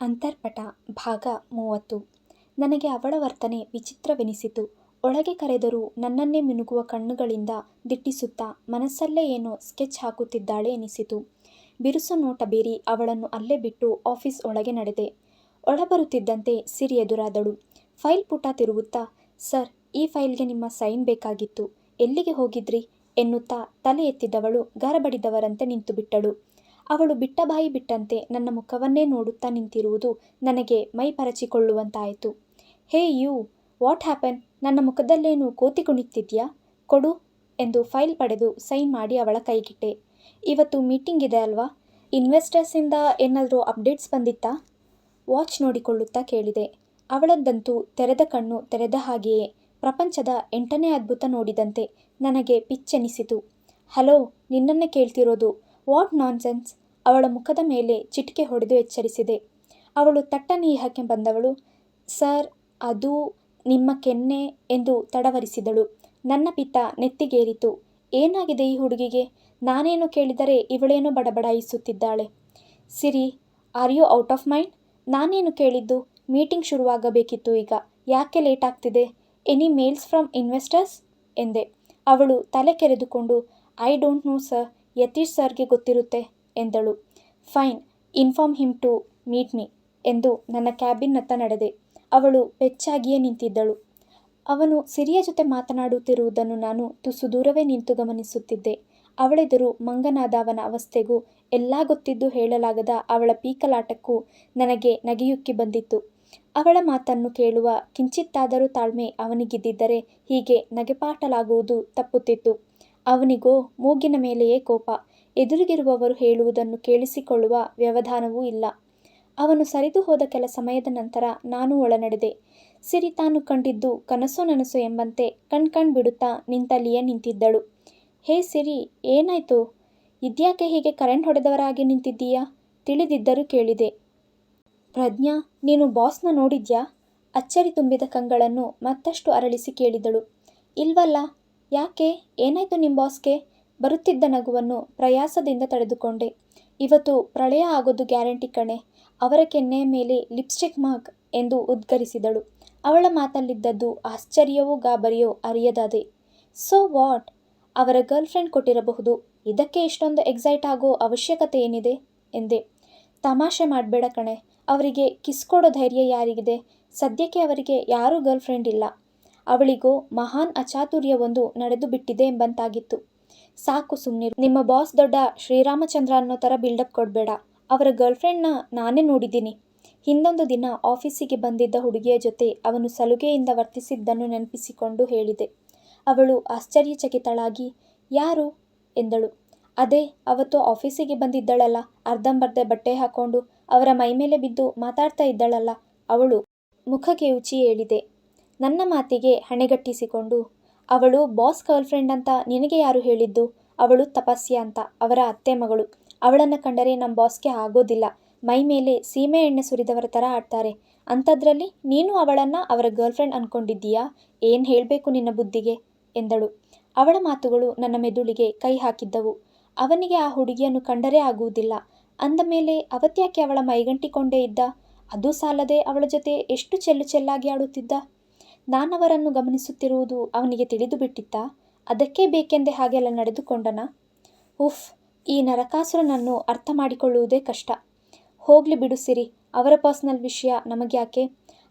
ಅಂತರ್ಪಟ ಭಾಗ ಮೂವತ್ತು ನನಗೆ ಅವಳ ವರ್ತನೆ ವಿಚಿತ್ರವೆನಿಸಿತು. ಒಳಗೆ ಕರೆದರೂ ನನ್ನನ್ನೇ ಮಿನುಗುವ ಕಣ್ಣುಗಳಿಂದ ದಿಟ್ಟಿಸುತ್ತಾ ಮನಸ್ಸಲ್ಲೇ ಏನೋ ಸ್ಕೆಚ್ ಹಾಕುತ್ತಿದ್ದಾಳೆ ಎನಿಸಿತು. ಬಿರುಸು ನೋಟ ಬೀರಿ ಅವಳನ್ನು ಅಲ್ಲೇ ಬಿಟ್ಟು ಆಫೀಸ್ ಒಳಗೆ ನಡೆದೆ. ಒಳಬರುತ್ತಿದ್ದಂತೆ ಸಿರಿ ಎದುರಾದಳು. ಫೈಲ್ ಪುಟ ತಿರುಗುತ್ತಾ ಸರ್, ಈ ಫೈಲ್ಗೆ ನಿಮ್ಮ ಸೈನ್ ಬೇಕಾಗಿತ್ತು. ಎಲ್ಲಿಗೆ ಹೋಗಿದ್ರಿ ಎನ್ನುತ್ತಾ ತಲೆ ಎತ್ತಿದ್ದವಳು ಗರಬಡಿದವರಂತೆ ನಿಂತುಬಿಟ್ಟಳು. ಅವಳು ಬಿಟ್ಟ ಬಾಯಿ ಬಿಟ್ಟಂತೆ ನನ್ನ ಮುಖವನ್ನೇ ನೋಡುತ್ತಾ ನಿಂತಿರುವುದು ನನಗೆ ಮೈ ಪರಚಿಕೊಳ್ಳುವಂತಾಯಿತು ಹೇ ಯು, ವಾಟ್ ಹ್ಯಾಪನ್ ನನ್ನ ಮುಖದಲ್ಲೇನು ಕೋತಿ ಕುಣಿತಿದ್ಯಾ ಕೊಡು ಎಂದು ಫೈಲ್ ಪಡೆದು ಸೈನ್ ಮಾಡಿ ಅವಳ ಕೈಗಿಟ್ಟೆ. ಇವತ್ತು ಮೀಟಿಂಗ್ ಇದೆ ಅಲ್ವಾ ಇನ್ವೆಸ್ಟರ್ಸಿಂದ ಏನಾದರೂ ಅಪ್ಡೇಟ್ಸ್ ಬಂದಿತ್ತಾ ವಾಚ್ ನೋಡಿಕೊಳ್ಳುತ್ತಾ ಕೇಳಿದೆ. ಅವಳದ್ದಂತೂ ತೆರೆದ ಕಣ್ಣು ತೆರೆದ ಹಾಗೆಯೇ ಪ್ರಪಂಚದ ಎಂಟನೇ ಅದ್ಭುತ ನೋಡಿದಂತೆ ನನಗೆ ಪಿಚ್ಚೆನಿಸಿತು. ಹಲೋ, ನಿನ್ನನ್ನು ಕೇಳ್ತಿರೋದು ವಾಟ್ ನಾನ್ಸೆನ್ಸ್ ಅವಳ ಮುಖದ ಮೇಲೆ ಚಿಟಿಕೆ ಹೊಡೆದು ಎಚ್ಚರಿಸಿದೆ. ಅವಳು ತಟ್ಟನೆ ಇಹಕ್ಕೆ ಬಂದವಳು ಸರ್, ಅದು ನಿಮ್ಮ ಕೆನ್ನೆ ಎಂದು ತಡವರಿಸಿದಳು. ನನ್ನ ಪಿತ ನೆತ್ತಿಗೇರಿತು. ಏನಾಗಿದೆ ಈ ಹುಡುಗಿಗೆ ನಾನೇನು ಕೇಳಿದರೆ ಇವಳೇನೋ ಬಡಬಡಾಯಿಸುತ್ತಿದ್ದಾಳೆ. Siri, are you out of mind ನಾನೇನು ಕೇಳಿದ್ದು ಮೀಟಿಂಗ್ ಶುರುವಾಗಬೇಕಿತ್ತು ಈಗ ಯಾಕೆ ಲೇಟ್ ಆಗ್ತಿದೆ ಎನಿ ಮೇಲ್ಸ್ ಫ್ರಮ್ ಇನ್ವೆಸ್ಟರ್ಸ್ ಎಂದೆ. ಅವಳು ತಲೆ ಕೆರೆದುಕೊಂಡು, I don't know sir Yathish ಸರ್ಗೆ ಗೊತ್ತಿರುತ್ತೆ ಎಂದಳು. Fine, inform him to meet me ಎಂದು ನನ್ನ ಕ್ಯಾಬಿನ್ನತ್ತ ನಡೆದೆ. ಅವಳು ಬೆಚ್ಚಾಗಿಯೇ ನಿಂತಿದ್ದಳು. ಅವನು ಸಿರಿಯ ಜೊತೆ ಮಾತನಾಡುತ್ತಿರುವುದನ್ನು ನಾನು ತುಸು ದೂರವೇ ನಿಂತು ಗಮನಿಸುತ್ತಿದ್ದೆ. ಅವಳೆದುರು ಮಂಗನಾದ ಅವನ ಅವಸ್ಥೆಗೂ ಎಲ್ಲ ಗೊತ್ತಿದ್ದು ಹೇಳಲಾಗದ ಅವಳ ಪೀಕಲಾಟಕ್ಕೂ ನನಗೆ ನಗೆಯುಕ್ಕಿ ಬಂದಿತ್ತು. ಅವಳ ಮಾತನ್ನು ಕೇಳುವ ಕಿಂಚಿತ್ತಾದರೂ ತಾಳ್ಮೆ ಅವನಿಗಿದ್ದಿದ್ದರೆ ಹೀಗೆ ನಗೆಪಾಟಲಾಗುವುದು ತಪ್ಪುತ್ತಿತ್ತು. ಅವನಿಗೋ ಮೂಗಿನ ಮೇಲೆಯೇ ಕೋಪ. ಎದುರಿಗಿರುವವರು ಹೇಳುವುದನ್ನು ಕೇಳಿಸಿಕೊಳ್ಳುವ ವ್ಯವಧಾನವೂ ಇಲ್ಲ. ಅವನು ಸರಿದು ಹೋದ ಕೆಲ ಸಮಯದ ನಂತರ ನಾನು ಒಳನಡೆದೆ. ಸಿರಿ ತಾನು ಕಂಡಿದ್ದು ಕನಸೋ ನನಸು ಎಂಬಂತೆ ಕಣ್ ಕಣ್ ಬಿಡುತ್ತಾ ನಿಂತಲ್ಲಿಯೇ ನಿಂತಿದ್ದಳು. ಹೇ ಸಿರಿ, ಏನಾಯ್ತು ಇದ್ಯಾಕೆ ಹೀಗೆ ಕರೆಂಟ್ ಹೊಡೆದವರಾಗಿ ನಿಂತಿದ್ದೀಯಾ ತಿಳಿದಿದ್ದರೂ ಕೇಳಿದೆ. ಪ್ರಜ್ಞಾ, ನೀನು ಬಾಸ್ನ ನೋಡಿದ್ಯಾ ಅಚ್ಚರಿ ತುಂಬಿದ ಕಂಗಳನ್ನು ಮತ್ತಷ್ಟು ಅರಳಿಸಿ ಕೇಳಿದಳು. ಇಲ್ವಲ್ಲ, ಯಾಕೆ ಏನಾಯ್ತು ನಿಮ್ಮ ಬಾಸ್ಗೆ ಬರುತ್ತಿದ್ದ ನಗುವನ್ನು ಪ್ರಯಾಸದಿಂದ ತಡೆದುಕೊಂಡೆ. ಇವತ್ತು ಪ್ರಳಯ ಆಗೋದು ಗ್ಯಾರಂಟಿ ಕಣೆ ಅವರ ಕೆನ್ನೆಯ ಮೇಲೆ ಲಿಪ್ಸ್ಟಿಕ್ ಮಾರ್ಕ್ ಎಂದು ಉದ್ಗರಿಸಿದಳು. ಅವಳ ಮಾತಲ್ಲಿದ್ದದ್ದು ಆಶ್ಚರ್ಯವೋ ಗಾಬರಿಯೋ ಅರಿಯದಾದೆ. ಸೊ ವಾಟ್ ಅವರ ಗರ್ಲ್ಫ್ರೆಂಡ್ ಕೊಟ್ಟಿರಬಹುದು ಇದಕ್ಕೆ ಇಷ್ಟೊಂದು ಎಕ್ಸೈಟ್ ಆಗೋ ಅವಶ್ಯಕತೆ ಏನಿದೆ ಎಂದೆ. ತಮಾಷೆ ಮಾಡಬೇಡ ಕಣೆ ಅವರಿಗೆ ಕಿಸ್ ಕೊಡೋ ಧೈರ್ಯ ಯಾರಿಗಿದೆ ಸದ್ಯಕ್ಕೆ ಅವರಿಗೆ ಯಾರೂ ಗರ್ಲ್ಫ್ರೆಂಡ್ ಇಲ್ಲ. ಅವಳಿಗೂ ಮಹಾನ್ ಅಚಾತುರ್ಯವೊಂದು ನಡೆದು ಬಿಟ್ಟಿದೆ ಎಂಬಂತಾಗಿತ್ತು. ಸಾಕು ಸುಮ್ಮನೆ ನಿಮ್ಮ ಬಾಸ್ ದೊಡ್ಡ ಶ್ರೀರಾಮಚಂದ್ರ ಅನ್ನೋ ಥರ ಬಿಲ್ಡಪ್ ಕೊಡಬೇಡ ಅವರ ಗರ್ಲ್ಫ್ರೆಂಡ್ನ ನಾನೇ ನೋಡಿದ್ದೀನಿ. ಹಿಂದೊಂದು ದಿನ ಆಫೀಸಿಗೆ ಬಂದಿದ್ದ ಹುಡುಗಿಯ ಜೊತೆ ಅವನು ಸಲುಗೆಯಿಂದ ವರ್ತಿಸಿದ್ದನ್ನು ನೆನಪಿಸಿಕೊಂಡು ಹೇಳಿದೆ. ಅವಳು ಆಶ್ಚರ್ಯಚಕಿತಳಾಗಿ, ಯಾರು ಎಂದಳು. ಅದೇ, ಅವತ್ತು ಆಫೀಸಿಗೆ ಬಂದಿದ್ದಳಲ್ಲ ಅರ್ಧಂಬರ್ಧ ಬಟ್ಟೆ ಹಾಕೊಂಡು ಅವರ ಮೈಮೇಲೆ ಬಿದ್ದು ಮಾತಾಡ್ತಾ ಇದ್ದಳಲ್ಲ ಅವಳು ಮುಖಕ್ಕೆ ಉಚಿ ಹೇಳಿದೆ. ನನ್ನ ಮಾತಿಗೆ ಹಣೆಗಟ್ಟಿಸಿಕೊಂಡು ಅವಳು ಬಾಸ್ ಗರ್ಲ್ಫ್ರೆಂಡ್ ಅಂತ ನಿನಗೆ ಯಾರು ಹೇಳಿದ್ದು? ಅವಳು ತಪಸ್ಯ ಅಂತ, ಅವರ ಅತ್ತೆ ಮಗಳು. ಅವಳನ್ನು ಕಂಡರೆ ನಮ್ಮ ಬಾಸ್ಗೆ ಆಗೋದಿಲ್ಲ. ಮೈಮೇಲೆ ಸೀಮೆ ಎಣ್ಣೆ ಸುರಿದವರ ಥರ ಆಡ್ತಾರೆ. ಅಂಥದ್ರಲ್ಲಿ ನೀನು ಅವಳನ್ನು ಅವರ ಗರ್ಲ್ಫ್ರೆಂಡ್ ಏನು ಹೇಳಬೇಕು ಹೇಳ್ಬೇಕು ನಿನ್ನ ಬುದ್ಧಿಗೆ? ಎಂದಳು. ಅವಳ ಮಾತುಗಳು ನನ್ನ ಮೆದುಳಿಗೆ ಕೈ ಹಾಕಿದ್ದವು. ಅವನಿಗೆ ಆ ಹುಡುಗಿಯನ್ನು ಕಂಡರೆ ಆಗುವುದಿಲ್ಲ. ಅಂದ ಮೇಲೆ ಅವತ್ಯಾಕೆ ಅವಳ ಮೈಗಂಟಿಕೊಂಡೇ ಇದ್ದ? ಅದೂ ಸಾಲದೆ ಅವಳ ಜೊತೆ ಎಷ್ಟು ಚೆಲ್ಲು ಚೆಲ್ಲಾಗಿ ಆಡುತ್ತಿದ್ದ. ನಾನವರನ್ನು ಗಮನಿಸುತ್ತಿರುವುದು ಅವನಿಗೆ ತಿಳಿದು ಬಿಟ್ಟಿತ್ತ ಅದಕ್ಕೇ ಬೇಕೆಂದೇ ಹಾಗೆಲ್ಲ ನಡೆದುಕೊಂಡನ? ಉಫ್, ಈ ನರಕಾಸುರನನ್ನು ಅರ್ಥ ಮಾಡಿಕೊಳ್ಳುವುದೇ ಕಷ್ಟ. ಹೋಗ್ಲಿ ಬಿಡು ಸಿರಿ, ಅವರ ಪರ್ಸ್ನಲ್ ವಿಷಯ ನಮಗ್ಯಾಕೆ?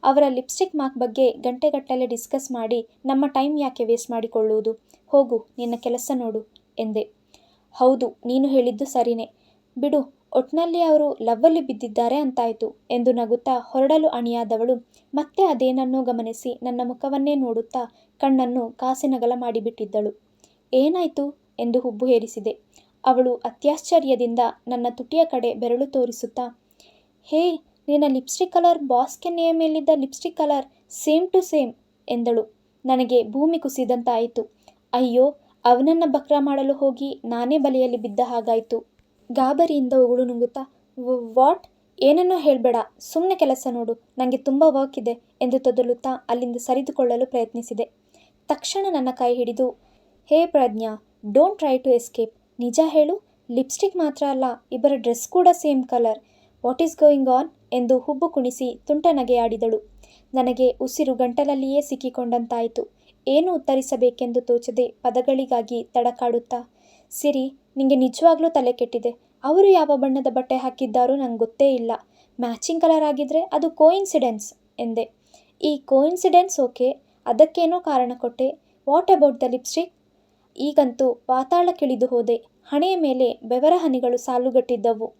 ಅವರ ಲಿಪ್ಸ್ಟಿಕ್ ಮಾರ್ಕ್ ಬಗ್ಗೆ ಗಂಟೆಗಟ್ಟಲೆ ಡಿಸ್ಕಸ್ ಮಾಡಿ ನಮ್ಮ ಟೈಮ್ ಯಾಕೆ ವೇಸ್ಟ್ ಮಾಡಿಕೊಳ್ಳುವುದು? ಹೋಗು, ನಿನ್ನ ಕೆಲಸ ನೋಡು, ಎಂದೆ. ಹೌದು, ನೀನು ಹೇಳಿದ್ದು ಸರಿನೇ. ಬಿಡು ಒಟ್ನಲ್ಲಿ ಅವರು ಲವ್ವಲ್ಲಿ ಬಿದ್ದಿದ್ದಾರೆ ಅಂತಾಯಿತು ಎಂದು ನಗುತ್ತಾ ಹೊರಡಲು ಅಣಿಯಾದವಳು, ಮತ್ತೆ ಅದೇನನ್ನೋ ಗಮನಿಸಿ ನನ್ನ ಮುಖವನ್ನೇ ನೋಡುತ್ತಾ ಕಣ್ಣನ್ನು ಕಾಸಿನಗಲ ಮಾಡಿಬಿಟ್ಟಿದ್ದಳು. ಏನಾಯ್ತು ಎಂದು ಹುಬ್ಬು ಏರಿಸಿದೆ. ಅವಳು ಅತ್ಯಾಶ್ಚರ್ಯದಿಂದ ನನ್ನ ತುಟಿಯ ಕಡೆ ಬೆರಳು ತೋರಿಸುತ್ತಾ, ಹೇ, ನಿನ್ನ ಲಿಪ್ಸ್ಟಿಕ್ ಕಲರ್ ಬಾಸ್ ಕೆನ್ನೆಯ ಮೇಲಿದ್ದ lipstick colour, same to same, ಎಂದಳು. ನನಗೆ ಭೂಮಿ ಕುಸಿದಂತಾಯಿತು. ಅಯ್ಯೋ, ಅವನನ್ನ ಬಕ್ರ ಮಾಡಲು ಹೋಗಿ ನಾನೇ ಬಲೆಯಲ್ಲಿ ಬಿದ್ದ ಹಾಗಾಯ್ತು. ಗಾಬರಿಯಿಂದ ಉಗುಳು ನುಂಗುತ್ತಾ ವಾಟ್? ಏನನ್ನೂ ಹೇಳಬೇಡ. ಸುಮ್ಮನೆ ಕೆಲಸ ನೋಡು. ನನಗೆ ತುಂಬ ವರ್ಕ್ ಇದೆ ಎಂದು ತೊದಲುತ್ತಾ ಅಲ್ಲಿಂದ ಸರಿದುಕೊಳ್ಳಲು ಪ್ರಯತ್ನಿಸಿದೆ. ತಕ್ಷಣ ನನ್ನ ಕೈ ಹಿಡಿದು, hey Prajna don't try to escape ನಿಜ ಹೇಳು. ಲಿಪ್ಸ್ಟಿಕ್ ಮಾತ್ರ ಅಲ್ಲ, ಇಬ್ಬರ ಡ್ರೆಸ್ ಕೂಡ same colour. What is going on ಎಂದು ಹುಬ್ಬು ಕುಣಿಸಿ ತುಂಟ ನಗೆಯಾಡಿದಳು ನನಗೆ ಉಸಿರು ಗಂಟಲಲ್ಲಿಯೇ ಸಿಕ್ಕಿಕೊಂಡಂತಾಯಿತು. ಏನು ಉತ್ತರಿಸಬೇಕೆಂದು ತೋಚದೆ ಪದಗಳಿಗಾಗಿ ತಡಕಾಡುತ್ತಾ ಸಿರಿ, ನಿಂಗೆ ನಿಜವಾಗ್ಲೂ ತಲೆ ಕೆಟ್ಟಿದೆ. ಅವರು ಯಾವ ಬಣ್ಣದ ಬಟ್ಟೆ ಹಾಕಿದ್ದಾರೋ ನಂಗೆ ಗೊತ್ತೇ ಇಲ್ಲ. ಮ್ಯಾಚಿಂಗ್ ಕಲರ್ ಆಗಿದ್ರೆ ಅದು ಕೋಇನ್ಸಿಡೆನ್ಸ್ ಎಂದೆ. ಈ ಕೋಇನ್ಸಿಡೆನ್ಸ್ ಓಕೆ, ಅದಕ್ಕೇನೋ ಕಾರಣ ಕೊಟ್ಟೆ. What about the lipstick? ಈಗಂತೂ ಪಾತಾಳಕ್ಕಿಳಿದು ಹೋದೆ. ಹಣೆಯ ಮೇಲೆ ಬೆವರ ಹನಿಗಳು ಸಾಲುಗಟ್ಟಿದ್ದವು.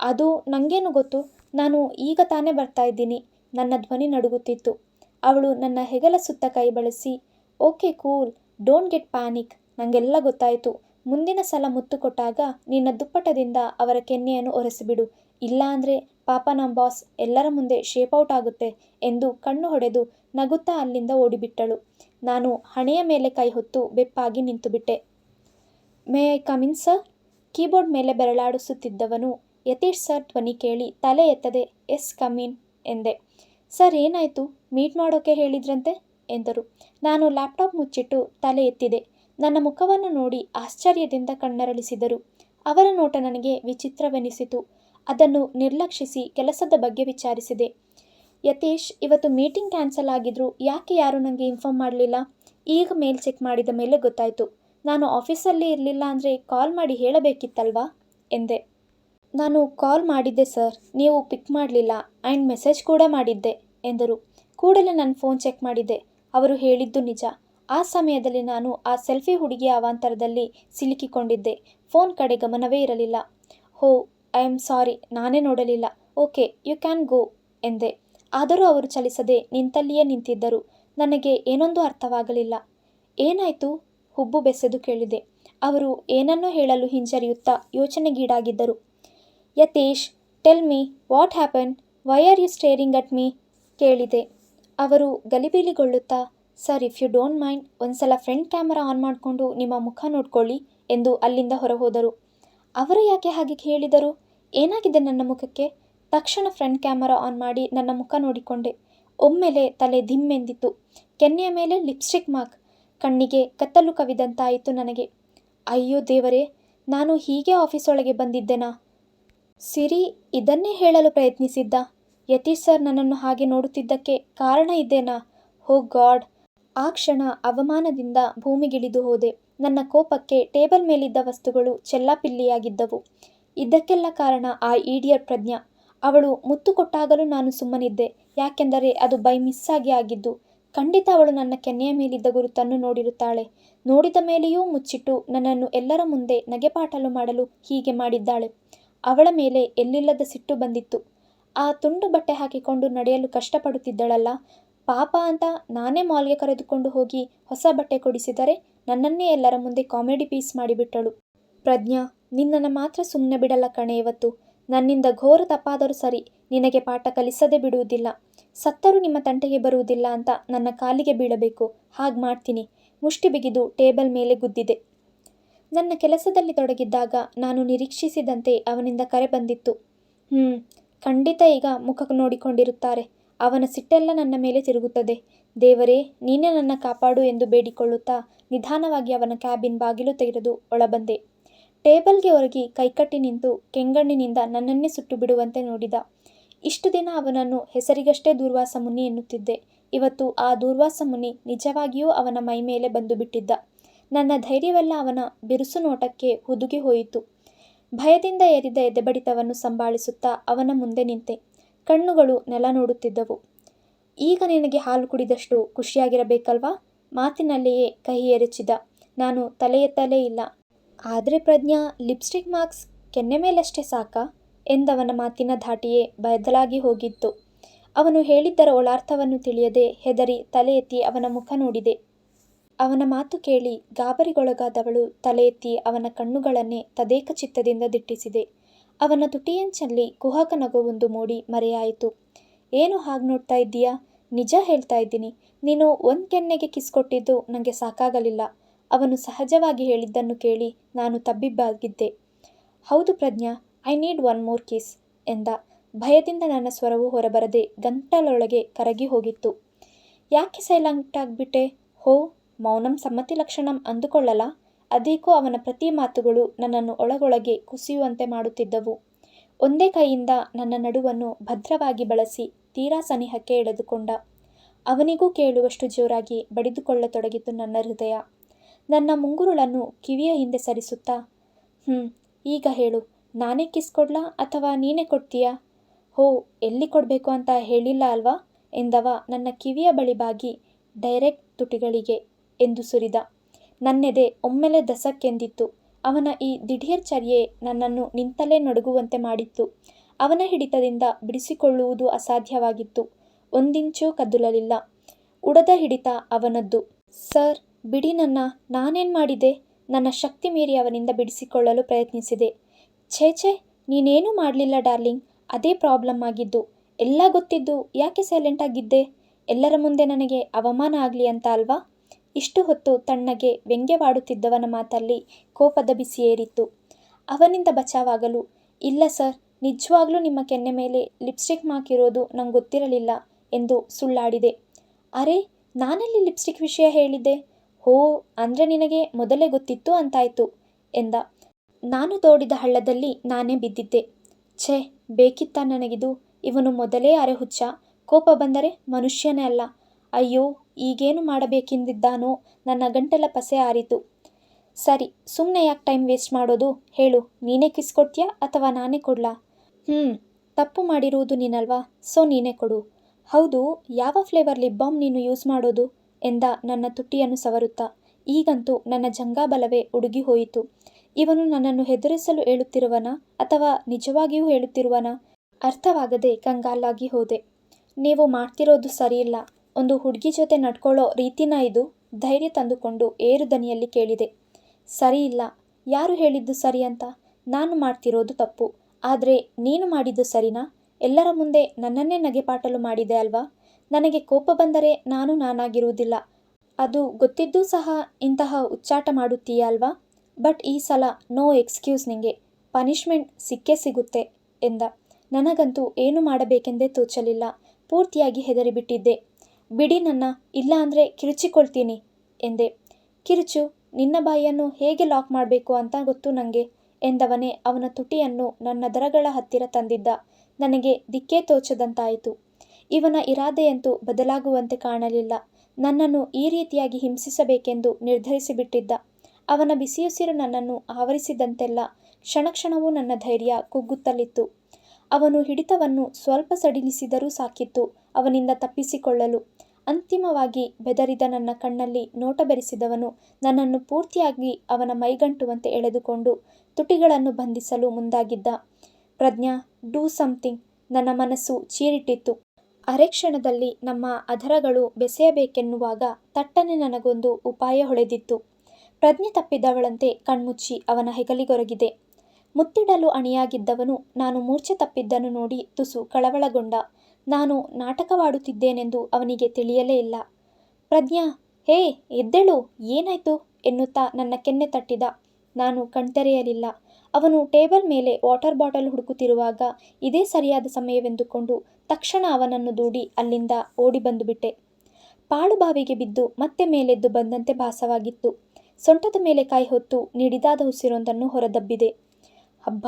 ಅದು ನನಗೇನು ಗೊತ್ತು? ನಾನು ಈಗ ತಾನೇ ಬರ್ತಾ ಇದ್ದೀನಿ. ನನ್ನ ಧ್ವನಿ ನಡುಗುತ್ತಿತ್ತು. ಅವಳು ನನ್ನ ಹೆಗಲ ಸುತ್ತ ಕೈ ಬಳಸಿ, okay cool, don't get panic. ನನಗೆಲ್ಲ ಗೊತ್ತಾಯಿತು. ಮುಂದಿನ ಸಲ ಮುತ್ತು ಕೊಟ್ಟಾಗ ನಿನ್ನ ದುಪ್ಪಟದಿಂದ ಅವರ ಕೆನ್ನೆಯನ್ನು ಒರೆಸಿಬಿಡು. ಇಲ್ಲ ಅಂದರೆ ಪಾಪ ನಮ್ಮ ಬಾಸ್ ಎಲ್ಲರ ಮುಂದೆ ಶೇಪ್ ಔಟ್ ಆಗುತ್ತೆ ಎಂದು ಕಣ್ಣು ಹೊಡೆದು ನಗುತ್ತಾ ಅಲ್ಲಿಂದ ಓಡಿಬಿಟ್ಟಳು. ನಾನು ಹಣೆಯ ಮೇಲೆ ಕೈ ಹೊತ್ತು ಬೆಪ್ಪಾಗಿ ನಿಂತುಬಿಟ್ಟೆ. May I come in sir keyboard ಮೇಲೆ ಬೆರಳಾಡಿಸುತ್ತಿದ್ದವನು, ಯತೀಶ್ ಸರ್ ಧ್ವನಿ ಕೇಳಿ ತಲೆ ಎತ್ತದೆ ಎಸ್ ಕಮೀನ್ ಎಂದೆ. ಸರ್ ಏನಾಯಿತು? ಮೀಟ್ ಮಾಡೋಕೆ ಹೇಳಿದ್ರಂತೆ? ಎಂದರು. ನಾನು ಲ್ಯಾಪ್ಟಾಪ್ ಮುಚ್ಚಿಟ್ಟು ತಲೆ ಎತ್ತಿದೆ. ನನ್ನ ಮುಖವನ್ನು ನೋಡಿ ಆಶ್ಚರ್ಯದಿಂದ ಕಣ್ಣರಳಿಸಿದರು. ಅವರ ನೋಟ ನನಗೆ ವಿಚಿತ್ರವೆನಿಸಿತು. ಅದನ್ನು ನಿರ್ಲಕ್ಷಿಸಿ ಕೆಲಸದ ಬಗ್ಗೆ ವಿಚಾರಿಸಿದೆ. ಯತೀಶ್, ಇವತ್ತು ಮೀಟಿಂಗ್ ಕ್ಯಾನ್ಸಲ್ ಆಗಿದ್ರು ಯಾಕೆ ಯಾರೂ ನನಗೆ ಇನ್ಫಾರ್ಮ್ ಮಾಡಲಿಲ್ಲ? ಈಗ ಮೇಲ್ ಚೆಕ್ ಮಾಡಿದ ಮೇಲೆ ಗೊತ್ತಾಯಿತು. ನಾನು ಆಫೀಸಲ್ಲಿ ಇರಲಿಲ್ಲ ಅಂದರೆ ಕಾಲ್ ಮಾಡಿ ಹೇಳಬೇಕಿತ್ತಲ್ವಾ? ಎಂದೆ. ನಾನು ಕಾಲ್ ಮಾಡಿದ್ದೆ ಸರ್. ನೀವು ಪಿಕ್ ಮಾಡಲಿಲ್ಲ. ಆ್ಯಂಡ್ ಮೆಸೇಜ್ ಕೂಡ ಮಾಡಿದ್ದೆ, ಎಂದರು. ಕೂಡಲೇ ನನ್ನ ಫೋನ್ ಚೆಕ್ ಮಾಡಿದ್ದೆ. ಅವರು ಹೇಳಿದ್ದು ನಿಜ. ಆ ಸಮಯದಲ್ಲಿ ನಾನು ಆ ಸೆಲ್ಫಿ ಹುಡುಗಿಯ ಅವಾಂತರದಲ್ಲಿ ಸಿಲುಕಿಕೊಂಡಿದ್ದೆ. ಫೋನ್ ಕಡೆ ಗಮನವೇ ಇರಲಿಲ್ಲ. ಹೋ, ಐ ಆಮ್ ಸಾರಿ, ನಾನೇ ನೋಡಲಿಲ್ಲ. ಓಕೆ, ಯು ಕ್ಯಾನ್ ಗೋ, ಎಂದೆ. ಆದರೂ ಅವರು ಚಲಿಸದೆ ನಿಂತಲ್ಲಿಯೇ ನಿಂತಿದ್ದರು. ನನಗೆ ಏನೊಂದು ಅರ್ಥವಾಗಲಿಲ್ಲ. ಏನಾಯಿತು? ಹುಬ್ಬು ಬೆಸೆದು ಕೇಳಿದೆ. ಅವರು ಏನನ್ನೋ ಹೇಳಲು ಹಿಂಜರಿಯುತ್ತಾ ಯೋಚನೆಗೀಡಾಗಿದ್ದರು. Yathish, tell me what happen? Why are you staring at me? ಕೇಳಿದೆ. ಅವರು ಗಲಿಬಿಲಿಗೊಳ್ಳುತ್ತಾ sir if you don't mind ಒಂದ್ಸಲ ಫ್ರಂಟ್ ಕ್ಯಾಮರಾ ಆನ್ ಮಾಡಿಕೊಂಡು ನಿಮ್ಮ ಮುಖ ನೋಡ್ಕೊಳ್ಳಿ ಎಂದು ಅಲ್ಲಿಂದ ಹೊರಹೋದರು. ಅವರು ಯಾಕೆ ಹಾಗೆ ಹೇಳಿದರು? ಏನಾಗಿದೆ ನನ್ನ ಮುಖಕ್ಕೆ? ತಕ್ಷಣ ಫ್ರಂಟ್ ಕ್ಯಾಮರಾ ಆನ್ ಮಾಡಿ ನನ್ನ ಮುಖ ನೋಡಿಕೊಂಡೆ. ಒಮ್ಮೆಲೆ ತಲೆ ದಿಮ್ಮೆಂದಿತು ಕೆನ್ನೆಯ ಮೇಲೆ ಲಿಪ್ಸ್ಟಿಕ್ ಮಾರ್ಕ್ ಕಣ್ಣಿಗೆ ಕತ್ತಲು ಕವಿದಂತಾಯಿತು ನನಗೆ. ಅಯ್ಯೋ ದೇವರೇ, ನಾನು ಹೀಗೆ ಆಫೀಸೊಳಗೆ ಬಂದಿದ್ದೆನಾ? ಸಿರಿ, ಇದನ್ನೇ ಹೇಳಲು ಪ್ರಯತ್ನಿಸಿದ್ದ. ಯತೀಶ್ ಸರ್ ನನ್ನನ್ನು ಹಾಗೆ ನೋಡುತ್ತಿದ್ದಕ್ಕೆ ಕಾರಣ ಇದ್ದೇನಾ? ಹೋ ಗಾಡ್ ಆ ಕ್ಷಣ ಅವಮಾನದಿಂದ ಭೂಮಿಗಿಳಿದು ಹೋದೆ. ನನ್ನ ಕೋಪಕ್ಕೆ ಟೇಬಲ್ ಮೇಲಿದ್ದ ವಸ್ತುಗಳು ಚೆಲ್ಲಾಪಿಲ್ಲಿಯಾಗಿದ್ದವು. ಇದಕ್ಕೆಲ್ಲ ಕಾರಣ ಆ ಈಡಿಯರ್ ಪ್ರಜ್ಞಾ. ಅವಳು ಮುತ್ತು ಕೊಟ್ಟಾಗಲೂ ನಾನು ಸುಮ್ಮನಿದ್ದೆ. ಯಾಕೆಂದರೆ ಅದು ಬೈ ಆಗಿ ಆಗಿದ್ದು. ಖಂಡಿತ ಅವಳು ನನ್ನ ಕೆನ್ನೆಯ ಮೇಲಿದ್ದ ಗುರುತನ್ನು ನೋಡಿರುತ್ತಾಳೆ. ನೋಡಿದ ಮೇಲೆಯೂ ಮುಚ್ಚಿಟ್ಟು ನನ್ನನ್ನು ಎಲ್ಲರ ಮುಂದೆ ನಗೆಪಾಟಲು ಮಾಡಲು ಹೀಗೆ ಮಾಡಿದ್ದಾಳೆ. ಅವಳ ಮೇಲೆ ಎಲ್ಲಿಲ್ಲದ ಸಿಟ್ಟು ಬಂದಿತ್ತು. ಆ ತುಂಡು ಬಟ್ಟೆ ಹಾಕಿಕೊಂಡು ನಡೆಯಲು ಕಷ್ಟಪಡುತ್ತಿದ್ದಳಲ್ಲ. ಪಾಪ ಅಂತ ನಾನೇ ಮಾಲ್ಗೆ ಕರೆದುಕೊಂಡು ಹೋಗಿ ಹೊಸ ಬಟ್ಟೆ ಕೊಡಿಸಿದರೆ ನನ್ನನ್ನೇ ಎಲ್ಲರ ಮುಂದೆ ಕಾಮಿಡಿ ಪೀಸ್ ಮಾಡಿಬಿಟ್ಟಳು. ಪ್ರಜ್ಞಾ, ನಿನ್ನನ್ನು ಮಾತ್ರ ಸುಮ್ಮನೆ ಬಿಡಲ್ಲ ಕಣೆ ಇವತ್ತು. ನನ್ನಿಂದ ಘೋರ ತಪ್ಪಾದರೂ ಸರಿ, ನಿನಗೆ ಪಾಠ ಕಲಿಸದೆ ಬಿಡುವುದಿಲ್ಲ. ಸತ್ತರೂ ನಿಮ್ಮ ತಂಟೆಗೆ ಬರುವುದಿಲ್ಲ ಅಂತ ನನ್ನ ಕಾಲಿಗೆ ಬೀಳಬೇಕು. ಹಾಗೆ ಮಾಡ್ತೀನಿ. ಮುಷ್ಟಿ ಬಿಗಿದು ಟೇಬಲ್ ಮೇಲೆ ಗುದ್ದಿದೆ. ನನ್ನ ಕೆಲಸದಲ್ಲಿ ತೊಡಗಿದ್ದಾಗ ನಾನು ನಿರೀಕ್ಷಿಸಿದಂತೆ ಅವನಿಂದ ಕರೆ ಬಂದಿತ್ತು. ಹ್ಞೂ ಖಂಡಿತ ಈಗ ಮುಖ ನೋಡಿಕೊಂಡಿರುತ್ತಾರೆ. ಅವನ ಸಿಟ್ಟೆಲ್ಲ ನನ್ನ ಮೇಲೆ ತಿರುಗುತ್ತದೆ. ದೇವರೇ, ನೀನೇ ನನ್ನ ಕಾಪಾಡು ಎಂದು ಬೇಡಿಕೊಳ್ಳುತ್ತಾ ನಿಧಾನವಾಗಿ ಅವನ ಕ್ಯಾಬಿನ್ ಬಾಗಿಲು ತೆಗೆದು ಒಳಬಂದೆ. ಟೇಬಲ್ಗೆ ಒರಗಿ ಕೈಕಟ್ಟಿ ನಿಂತು ಕೆಂಗಣ್ಣಿನಿಂದ ನನ್ನನ್ನೇ ಸುಟ್ಟು ಬಿಡುವಂತೆ ನೋಡಿದ. ಇಷ್ಟು ದಿನ ಅವನನ್ನು ಹೆಸರಿಗಷ್ಟೇ ದೂರ್ವಾಸ ಮುನಿ ಎನ್ನುತ್ತಿದ್ದೆ. ಇವತ್ತು ಆ ದೂರ್ವಾಸ ಮುನಿ ನಿಜವಾಗಿಯೂ ಅವನ ಮೈ ಮೇಲೆ ಬಂದು ಬಿಟ್ಟಿದ್ದ ನನ್ನ ಧೈರ್ಯವೆಲ್ಲ ಅವನ ಬಿರುಸು ನೋಟಕ್ಕೆ ಹುದುಗಿ ಹೋಯಿತು. ಭಯದಿಂದ ಏರಿದ ಎದೆಬಡಿತವನ್ನು ಸಂಭಾಳಿಸುತ್ತಾ ಅವನ ಮುಂದೆ ನಿಂತೆ. ಕಣ್ಣುಗಳು ನೆಲ ನೋಡುತ್ತಿದ್ದವು. ಈಗ ನಿನಗೆ ಹಾಲು ಕುಡಿದಷ್ಟು ಖುಷಿಯಾಗಿರಬೇಕಲ್ವಾ? ಮಾತಿನಲ್ಲಿಯೇ ಕಹಿ ಎರಚಿದ. ನಾನು ತಲೆ ಇಲ್ಲ. ಆದರೆ ಪ್ರಜ್ಞಾ, ಲಿಪ್ಸ್ಟಿಕ್ ಮಾರ್ಕ್ಸ್ ಕೆನ್ನೆ ಮೇಲಷ್ಟೇ ಸಾಕಾ? ಎಂದವನ ಮಾತಿನ ಧಾಟಿಯೇ ಬದಲಾಗಿ ಹೋಗಿತ್ತು. ಅವನು ಹೇಳಿದ್ದರ ಒಳಾರ್ಥವನ್ನು ತಿಳಿಯದೆ ಹೆದರಿ ತಲೆ ಅವನ ಮುಖ ನೋಡಿದೆ. ಅವನ ಮಾತು ಕೇಳಿ ಗಾಬರಿಗೊಳಗಾದವಳು ತಲೆ ಅವನ ಕಣ್ಣುಗಳನ್ನೇ ತದೇಕ ಚಿತ್ತದಿಂದ ದಿಟ್ಟಿಸಿದೆ. ಅವನ ತುಟಿಯಂಚಲ್ಲಿ ಕುಹಕ ನಗುವೊಂದು ಮೂಡಿ ಮರೆಯಾಯಿತು. ಏನು ಹಾಗೆ ನೋಡ್ತಾ ಇದ್ದೀಯಾ? ನಿಜ ಹೇಳ್ತಾ ಇದ್ದೀನಿ. ನೀನು ಒಂದು ಕೆನ್ನೆಗೆ ಕಿಸ್ ಕೊಟ್ಟಿದ್ದು ನನಗೆ ಸಾಕಾಗಲಿಲ್ಲ. ಅವನು ಸಹಜವಾಗಿ ಹೇಳಿದ್ದನ್ನು ಕೇಳಿ ನಾನು ತಬ್ಬಿಬ್ಬಾಗಿದ್ದೆ. ಹೌದು Pragna, I need one more kiss ಎಂದ. ಭಯದಿಂದ ನನ್ನ ಸ್ವರವು ಹೊರಬರದೆ ಗಂಟಲೊಳಗೆ ಕರಗಿ ಹೋಗಿತ್ತು. ಯಾಕೆ ಸೈಲೆಂಟ್ ಆಗಿಬಿಟ್ಟೆ? ಹೋ, ಮೌನಂ ಸಮ್ಮತಿ ಲಕ್ಷಣಂ ಅಂದುಕೊಳ್ಳಲ? ಅದೇಕೋ ಅವನ ಪ್ರತಿ ಮಾತುಗಳು ನನ್ನನ್ನು ಒಳಗೊಳಗೆ ಕುಸಿಯುವಂತೆ ಮಾಡುತ್ತಿದ್ದವು. ಒಂದೇ ಕೈಯಿಂದ ನನ್ನ ನಡುವನ್ನು ಭದ್ರವಾಗಿ ಬಳಸಿ ತೀರಾ ಸನಿಹಕ್ಕೆ ಎಳೆದುಕೊಂಡ. ಅವನಿಗೂ ಕೇಳುವಷ್ಟು ಜೋರಾಗಿ ಬಡಿದುಕೊಳ್ಳತೊಡಗಿತು ನನ್ನ ಹೃದಯ. ನನ್ನ ಮುಂಗುರುಳನ್ನು ಕಿವಿಯ ಹಿಂದೆ ಸರಿಸುತ್ತಾ ಹ್ಞೂ ಈಗ ಹೇಳು. ನಾನೇ ಕಿಸ್ ಕೊಡ್ಲಾ ಅಥವಾ ನೀನೇ ಕೊಡ್ತೀಯಾ? ಹೋ, ಎಲ್ಲಿ ಕೊಡಬೇಕು ಅಂತ ಹೇಳಿಲ್ಲ ಅಲ್ವಾ? ಎಂದವ ನನ್ನ ಕಿವಿಯ ಬಳಿ ಬಾಗಿ ಡೈರೆಕ್ಟ್ ತುಟಿಗಳಿಗೆ ಎಂದು ಸುರಿದ. ನನ್ನೆದೆ ಒಮ್ಮೆಲೆ ದಸಕ್ಕೆಂದಿತ್ತು. ಅವನ ಈ ದಿಢೀರ್ ಚರ್ಯೆ ನನ್ನನ್ನು ನಿಂತಲೇ ನಡುಗುವಂತೆ ಮಾಡಿತ್ತು. ಅವನ ಹಿಡಿತದಿಂದ ಬಿಡಿಸಿಕೊಳ್ಳುವುದು ಅಸಾಧ್ಯವಾಗಿತ್ತು. ಒಂದಿಂಚೂ ಕದ್ದುಲಲಿಲ್ಲ. ಉಡದ ಹಿಡಿತ ಅವನದ್ದು. ಸರ್, ಬಿಡಿ ನನ್ನ, ನಾನೇನು ಮಾಡಿದೆ? ನನ್ನ ಶಕ್ತಿ ಮೀರಿ ಅವನಿಂದ ಬಿಡಿಸಿಕೊಳ್ಳಲು ಪ್ರಯತ್ನಿಸಿದೆ. ಛೇ ಛೇ, ನೀನೇನೂ ಮಾಡಲಿಲ್ಲ ಡಾರ್ಲಿಂಗ್. ಅದೇ ಪ್ರಾಬ್ಲಮ್ ಆಗಿದ್ದು. ಎಲ್ಲ ಗೊತ್ತಿದ್ದು ಯಾಕೆ ಸೈಲೆಂಟ್ ಆಗಿದ್ದೆ? ಎಲ್ಲರ ಮುಂದೆ ನನಗೆ ಅವಮಾನ ಆಗಲಿ ಅಂತ ಅಲ್ವಾ? ಇಷ್ಟು ಹೊತ್ತು ತಣ್ಣಗೆ ವ್ಯಂಗ್ಯವಾಡುತ್ತಿದ್ದವನ ಮಾತಲ್ಲಿ ಕೋಪದ ಬಿಸಿ ಏರಿತ್ತು. ಅವನಿಂದ ಬಚಾವಾಗಲು, ಇಲ್ಲ ಸರ್, ನಿಜವಾಗ್ಲೂ ನಿಮ್ಮ ಕೆನ್ನೆ ಮೇಲೆ ಲಿಪ್ಸ್ಟಿಕ್ ಹಾಕಿರೋದು ನಂಗೆ ಗೊತ್ತಿರಲಿಲ್ಲ ಎಂದು ಸುಳ್ಳಾಡಿದೆ. ಅರೆ, ನಾನೆಲ್ಲಿ ಲಿಪ್ಸ್ಟಿಕ್ ವಿಷಯ ಹೇಳಿದ್ದೆ? ಹೋ, ಅಂದರೆ ನಿನಗೆ ಮೊದಲೇ ಗೊತ್ತಿತ್ತು ಅಂತಾಯ್ತು ಎಂದ. ನಾನು ತೋಡಿದ ಹಳ್ಳದಲ್ಲಿ ನಾನೇ ಬಿದ್ದಿದ್ದೆ. ಛೇ, ಬೇಕಿತ್ತ ನನಗಿದು? ಇವನು ಮೊದಲೇ ಅರೆ ಹುಚ್ಚ. ಕೋಪ ಬಂದರೆ ಮನುಷ್ಯನೇ ಅಲ್ಲ. ಅಯ್ಯೋ, ಈಗೇನು ಮಾಡಬೇಕೆಂದಿದ್ದಾನೋ? ನನ್ನ ಗಂಟಲ ಪಸೆ ಆರಿತು. ಸರಿ ಸುಮ್ಮನೆ ಯಾಕೆ ಟೈಮ್ ವೇಸ್ಟ್ ಮಾಡೋದು? ಹೇಳು, ನೀನೇ ಕಿಸ್ ಕೊಡ್ತೀಯಾ ಅಥವಾ ನಾನೇ ಕೊಡ್ಲಾ? ಹ್ಞೂ ತಪ್ಪು ಮಾಡಿರುವುದು ನೀನಲ್ವಾ? ಸೊ, ನೀನೇ ಕೊಡು. ಹೌದು, ಯಾವ ಫ್ಲೇವರ್ ಲಿಪ್ ಬಾಮ್ ನೀನು ಯೂಸ್ ಮಾಡೋದು? ಎಂದ ನನ್ನ ತುಟಿಯನ್ನು ಸವರುತ್ತಾ. ಈಗಂತೂ ನನ್ನ ಜಂಗಾಬಲವೇ ಉಡುಗಿ ಹೋಯಿತು. ಇವನು ನನ್ನನ್ನು ಹೆದರಿಸಲು ಹೇಳುತ್ತಿರುವನ ಅಥವಾ ನಿಜವಾಗಿಯೂ ಹೇಳುತ್ತಿರುವನ? ಅರ್ಥವಾಗದೆ ಕಂಗಾಲಾಗಿ ಹೋದೆ. ನೀವು ಮಾಡ್ತಿರೋದು ಸರಿಯಿಲ್ಲ. ಒಂದು ಹುಡುಗಿ ಜೊತೆ ನಡ್ಕೊಳ್ಳೋ ರೀತಿನ ಇದು ಧೈರ್ಯ ತಂದುಕೊಂಡು ಏರು ದನಿಯಲ್ಲಿ ಕೇಳಿದೆ. ಸರಿ ಇಲ್ಲ, ಯಾರು ಹೇಳಿದ್ದು ಸರಿ ಅಂತ? ನಾನು ಮಾಡ್ತಿರೋದು ತಪ್ಪು. ಆದರೆ ನೀನು ಮಾಡಿದ್ದು ಸರಿನಾ? ಎಲ್ಲರ ಮುಂದೆ ನನ್ನನ್ನೇ ನಗೆಪಾಟಲು ಮಾಡಿದೆ ಅಲ್ವಾ? ನನಗೆ ಕೋಪ ಬಂದರೆ ನಾನು ನಾನಾಗಿರುವುದಿಲ್ಲ. ಅದು ಗೊತ್ತಿದ್ದೂ ಸಹ ಇಂತಹ ಉಚ್ಚಾಟ ಮಾಡುತ್ತೀಯ ಅಲ್ವಾ? ಬಟ್ ಈ ಸಲ ನೋ ಎಕ್ಸ್ಕ್ಯೂಸ್ ನಿಂಗೆ. ಪನಿಷ್ಮೆಂಟ್ ಸಿಕ್ಕೇ ಸಿಗುತ್ತೆ ಎಂದ. ನನಗಂತೂ ಏನು ಮಾಡಬೇಕೆಂದೇ ತೋಚಲಿಲ್ಲ. ಪೂರ್ತಿಯಾಗಿ ಹೆದರಿಬಿಟ್ಟಿದ್ದೆ. ಬಿಡಿ ನನ್ನ ಇಲ್ಲ ಅಂದರೆ ಕಿರುಚಿಕೊಳ್ತೀನಿ ಎಂದೆ. ಕಿರುಚು, ನಿನ್ನ ಬಾಯಿಯನ್ನು ಹೇಗೆ ಲಾಕ್ ಮಾಡಬೇಕು ಅಂತ ಗೊತ್ತು ನನಗೆ ಎಂದವನೇ ಅವನ ತುಟಿಯನ್ನು ನನ್ನ ದರಗಳ ಹತ್ತಿರ ತಂದಿದ್ದ. ನನಗೆ ದಿಕ್ಕೇ ತೋಚದಂತಾಯಿತು. ಇವನ ಇರಾದೆಯಂತೂ ಬದಲಾಗುವಂತೆ ಕಾಣಲಿಲ್ಲ. ನನ್ನನ್ನು ಈ ರೀತಿಯಾಗಿ ಹಿಂಸಿಸಬೇಕೆಂದು ನಿರ್ಧರಿಸಿಬಿಟ್ಟಿದ್ದ. ಅವನ ಬಿಸಿಯುಸಿರು ನನ್ನನ್ನು ಆವರಿಸಿದಂತೆಲ್ಲ ಕ್ಷಣಕ್ಷಣವೂ ನನ್ನ ಧೈರ್ಯ ಕುಗ್ಗುತ್ತಲಿತ್ತು. ಅವನು ಹಿಡಿತವನ್ನು ಸ್ವಲ್ಪ ಸಡಿಲಿಸಿದರೂ ಸಾಕಿತ್ತು, ಅವನಿಂದ ತಪ್ಪಿಸಿಕೊಳ್ಳಲು. ಅಂತಿಮವಾಗಿ ಬೆದರಿದ ನನ್ನ ಕಣ್ಣಲ್ಲಿ ನೋಟ ಬೆರೆಸಿದವನು ನನ್ನನ್ನು ಪೂರ್ತಿಯಾಗಿ ಅವನ ಮೈಗಂಟುವಂತೆ ಎಳೆದುಕೊಂಡು ತುಟಿಗಳನ್ನು ಬಂಧಿಸಲು ಮುಂದಾಗಿದ್ದ. ಪ್ರಜ್ಞಾ, ಡೂ ಸಮಥಿಂಗ್. ನನ್ನ ಮನಸ್ಸು ಚೀರಿಟ್ಟಿತ್ತು. ಅರೆ ಕ್ಷಣದಲ್ಲಿ ನಮ್ಮ ಅಧರಗಳು ಬೆಸೆಯಬೇಕೆನ್ನುವಾಗ ತಟ್ಟನೆ ನನಗೊಂದು ಉಪಾಯ ಹೊಳೆದಿತ್ತು ಪ್ರಜ್ಞೆ ತಪ್ಪಿದವಳಂತೆ ಕಣ್ಮುಚ್ಚಿ ಅವನ ಹೆಗಲಿಗೊರಗಿದೆ. ಮುತ್ತಿಡಲು ಅಣಿಯಾಗಿದ್ದವನು, ನಾನು ಮೂರ್ಛೆ ತಪ್ಪಿದ್ದನ್ನು ನೋಡಿ ತುಸು ಕಳವಳಗೊಂಡ. ನಾನು ನಾಟಕವಾಡುತ್ತಿದ್ದೇನೆಂದು ಅವನಿಗೆ ತಿಳಿಯಲೇ ಇಲ್ಲ. ಪ್ರಜ್ಞಾ, ಹೇ, ಎದ್ದೇಳು, ಏನಾಯ್ತು? ಎನ್ನುತ್ತಾ ನನ್ನ ಕೆನ್ನೆ ತಟ್ಟಿದ. ನಾನು ಕಣ್ತೆರೆಯಲಿಲ್ಲ. ಅವನು ಟೇಬಲ್ ಮೇಲೆ ವಾಟರ್ ಬಾಟಲ್ ಹುಡುಕುತ್ತಿರುವಾಗ ಇದೇ ಸರಿಯಾದ ಸಮಯವೆಂದುಕೊಂಡು ತಕ್ಷಣ ಅವನನ್ನು ದೂಡಿ ಅಲ್ಲಿಂದ ಓಡಿ ಬಂದುಬಿಟ್ಟೆ. ಪಾಳುಬಾವಿಗೆ ಬಿದ್ದು ಮತ್ತೆ ಮೇಲೆದ್ದು ಬಂದಂತೆ ಭಾಸವಾಗಿತ್ತು. ಸೊಂಟದ ಮೇಲೆ ಕೈ ಹೊತ್ತು ನಿಡಿದಾದ ಉಸಿರೊಂದನ್ನು ಹೊರದಬ್ಬಿದೆ. ಹಬ್ಬ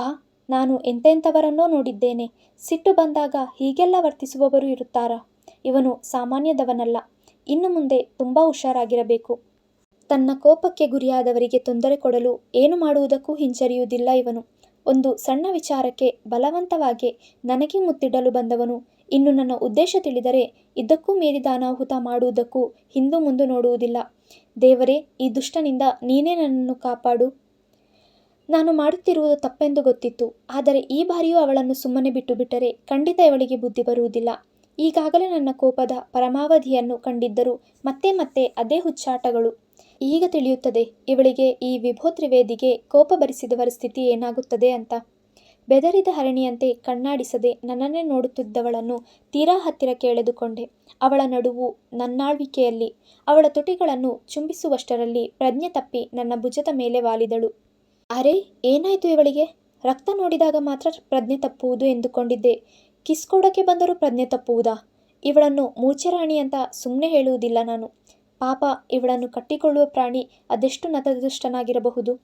ನಾನು ಎಂತೆಂಥವರನ್ನೋ ನೋಡಿದ್ದೇನೆ. ಸಿಟ್ಟು ಬಂದಾಗ ಹೀಗೆಲ್ಲ ವರ್ತಿಸುವವರು ಇರುತ್ತಾರಾ? ಇವನು ಸಾಮಾನ್ಯದವನಲ್ಲ. ಇನ್ನು ಮುಂದೆ ತುಂಬ ಹುಷಾರಾಗಿರಬೇಕು. ತನ್ನ ಕೋಪಕ್ಕೆ ಗುರಿಯಾದವರಿಗೆ ತೊಂದರೆ ಕೊಡಲು ಏನು ಮಾಡುವುದಕ್ಕೂ ಹಿಂಜರಿಯುವುದಿಲ್ಲ ಇವನು. ಒಂದು ಸಣ್ಣ ವಿಚಾರಕ್ಕೆ ಬಲವಂತವಾಗಿ ನನಗೆ ಮುತ್ತಿಡಲು ಬಂದವನು. ಇನ್ನು ನನ್ನ ಉದ್ದೇಶ ತಿಳಿದರೆ ಇದಕ್ಕೂ ಮೀರಿದ ಅನಾಹುತ ಮಾಡುವುದಕ್ಕೂ ಹಿಂದು ಮುಂದು ನೋಡುವುದಿಲ್ಲ. ದೇವರೇ, ಈ ದುಷ್ಟನಿಂದ ನೀನೇ ನನ್ನನ್ನು ಕಾಪಾಡು. ನಾನು ಮಾಡುತ್ತಿರುವುದು ತಪ್ಪೆಂದು ಗೊತ್ತಿತ್ತು. ಆದರೆ ಈ ಬಾರಿಯೂ ಅವಳನ್ನು ಸುಮ್ಮನೆ ಬಿಟ್ಟು ಬಿಟ್ಟರೆ ಖಂಡಿತ ಇವಳಿಗೆ ಬುದ್ಧಿ ಬರುವುದಿಲ್ಲ. ಈಗಾಗಲೇ ನನ್ನ ಕೋಪದ ಪರಮಾವಧಿಯನ್ನು ಕಂಡಿದ್ದರೂ ಮತ್ತೆ ಮತ್ತೆ ಅದೇ ಹುಚ್ಚಾಟಗಳು. ಈಗ ತಿಳಿಯುತ್ತದೆ, ಇವಳಿಗೆ ಈ ವಿಭೋ ತ್ರಿವೇದಿಗೆ ಕೋಪ ಭರಿಸಿದವರ ಸ್ಥಿತಿ ಏನಾಗುತ್ತದೆ ಅಂತ. ಬೆದರಿದ ಹರಣಿಯಂತೆ ಕಣ್ಣಾಡಿಸದೆ ನನ್ನನ್ನೇ ನೋಡುತ್ತಿದ್ದವಳನ್ನು ತೀರಾ ಹತ್ತಿರ ಕೇಳೆದುಕೊಂಡೆ. ಅವಳ ನಡುವು ನನ್ನಾಳ್ವಿಕೆಯಲ್ಲಿ, ಅವಳ ತುಟಿಗಳನ್ನು ಚುಂಬಿಸುವಷ್ಟರಲ್ಲಿ ಪ್ರಜ್ಞೆ ತಪ್ಪಿ ನನ್ನ ಭುಜದ ಮೇಲೆ ವಾಲಿದಳು. ಅರೆ, ಏನಾಯಿತು ಇವಳಿಗೆ? ರಕ್ತ ನೋಡಿದಾಗ ಮಾತ್ರ ಪ್ರಜ್ಞೆ ತಪ್ಪುವುದು ಎಂದುಕೊಂಡಿದ್ದೆ. ಕಿಸ್ ಕೊಡೋಕ್ಕೆ ಬಂದರೂ ಪ್ರಜ್ಞೆ ತಪ್ಪುವುದಾ? ಇವಳನ್ನು ಮೂಚರಾಣಿ ಅಂತ ಸುಮ್ಮನೆ ಹೇಳುವುದಿಲ್ಲ ನಾನು. ಪಾಪ, ಇವಳನ್ನು ಕಟ್ಟಿಕೊಳ್ಳುವ ಪ್ರಾಣಿ ಅದೆಷ್ಟು ನತದೃಷ್ಟನಾಗಿರಬಹುದು?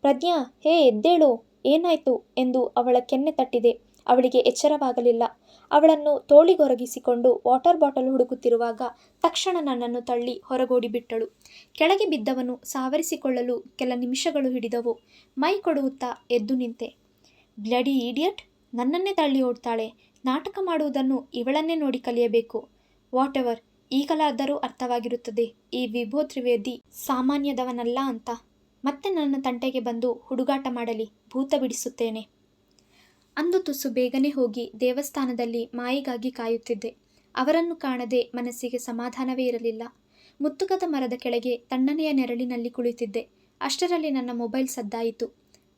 ಪ್ರಜ್ಞಾ, ಹೇ ಎದ್ದೇಳು, ಏನಾಯಿತು? ಎಂದು ಅವಳ ಕೆನ್ನೆ ತಟ್ಟಿದೆ. ಅವಳಿಗೆ ಎಚ್ಚರವಾಗಲಿಲ್ಲ. ಅವಳನ್ನು ತೋಳಿಗೊರಗಿಸಿಕೊಂಡು ವಾಟರ್ ಬಾಟಲ್ ಹುಡುಕುತ್ತಿರುವಾಗ ತಕ್ಷಣ ನನ್ನನ್ನು ತಳ್ಳಿ ಹೊರಗೋಡಿಬಿಟ್ಟಳು ಕೆಳಗೆ ಬಿದ್ದವನು ಸಾವರಿಸಿಕೊಳ್ಳಲು ಕೆಲ ನಿಮಿಷಗಳು ಹಿಡಿದವು. ಮೈ ಕೊಡುತ್ತಾ ಎದ್ದು ನಿಂತೆ. ಬ್ಲಡಿ ಈಡಿಯಟ್, ನನ್ನನ್ನೇ ತಳ್ಳಿ ಓಡ್ತಾಳೆ. ನಾಟಕ ಮಾಡುವುದನ್ನು ಇವಳನ್ನೇ ನೋಡಿ ಕಲಿಯಬೇಕು. ವಾಟ್ ಎವರ್ ಈಗಲಾದರೂ ಅರ್ಥವಾಗಿರುತ್ತದೆ, ಈ ವಿಭೋ ತ್ರಿವೇದಿ ಸಾಮಾನ್ಯದವನಲ್ಲ ಅಂತ. ಮತ್ತೆ ನನ್ನ ತಂಟೆಗೆ ಬಂದು ಹುಡುಗಾಟ ಮಾಡಲಿ, ಭೂತ ಬಿಡಿಸುತ್ತೇನೆ. ಅಂದು ತುಸು ಬೇಗನೆ ಹೋಗಿ ದೇವಸ್ಥಾನದಲ್ಲಿ ಮಾಯಿಗಾಗಿ ಕಾಯುತ್ತಿದ್ದೆ. ಅವರನ್ನು ಕಾಣದೆ ಮನಸ್ಸಿಗೆ ಸಮಾಧಾನವೇ ಇರಲಿಲ್ಲ. ಮುತ್ತುಕದ ಮರದ ಕೆಳಗೆ ತಣ್ಣನೆಯ ನೆರಳಿನಲ್ಲಿ ಕುಳಿತಿದ್ದೆ. ಅಷ್ಟರಲ್ಲಿ ನನ್ನ ಮೊಬೈಲ್ ಸದ್ದಾಯಿತು.